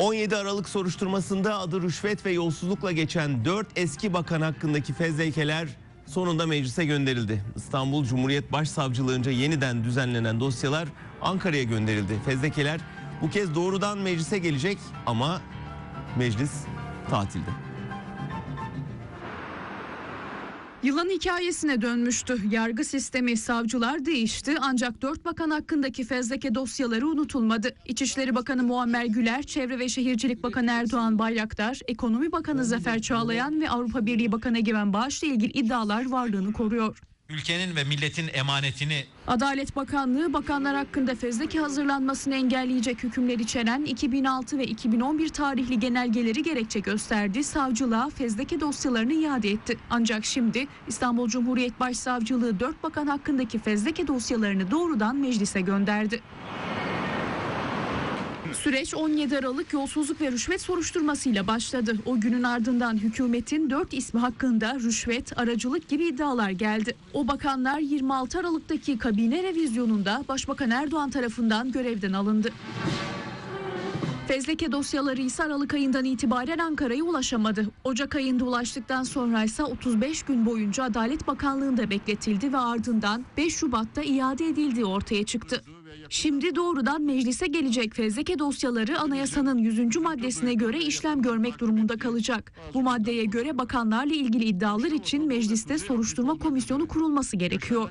17 Aralık soruşturmasında adı rüşvet ve yolsuzlukla geçen 4 eski bakan hakkındaki fezlekeler sonunda meclise gönderildi. İstanbul Cumhuriyet Başsavcılığınca yeniden düzenlenen dosyalar Ankara'ya gönderildi. Fezlekeler bu kez doğrudan meclise gelecek ama meclis tatilde. Yılan hikayesine dönmüştü. Yargı sistemi, savcılar değişti ancak dört bakan hakkındaki fezleke dosyaları unutulmadı. İçişleri Bakanı Muammer Güler, Çevre ve Şehircilik Bakanı Erdoğan Bayraktar, Ekonomi Bakanı Zafer Çağlayan ve Avrupa Birliği Bakanı Egemen Bağış'la ilgili iddialar varlığını koruyor. Ülkenin ve milletin emanetini Adalet Bakanlığı bakanlar hakkında fezleke hazırlanmasını engelleyecek hükümler içeren 2006 ve 2011 tarihli genelgeleri gerekçe gösterdi. Savcılığa fezleke dosyalarını iade etti. Ancak şimdi İstanbul Cumhuriyet Başsavcılığı 4 bakan hakkındaki fezleke dosyalarını doğrudan meclise gönderdi. Süreç 17 Aralık yolsuzluk ve rüşvet soruşturmasıyla başladı. O günün ardından hükümetin 4 ismi hakkında rüşvet, aracılık gibi iddialar geldi. O bakanlar 26 Aralık'taki kabine revizyonunda Başbakan Erdoğan tarafından görevden alındı. Fezleke dosyaları ise Aralık ayından itibaren Ankara'ya ulaşamadı. Ocak ayında ulaştıktan sonra ise 35 gün boyunca Adalet Bakanlığı'nda bekletildi ve ardından 5 Şubat'ta iade edildiği ortaya çıktı. Şimdi doğrudan meclise gelecek fezleke dosyaları anayasanın 100. maddesine göre işlem görmek durumunda kalacak. Bu maddeye göre bakanlarla ilgili iddialar için mecliste soruşturma komisyonu kurulması gerekiyor.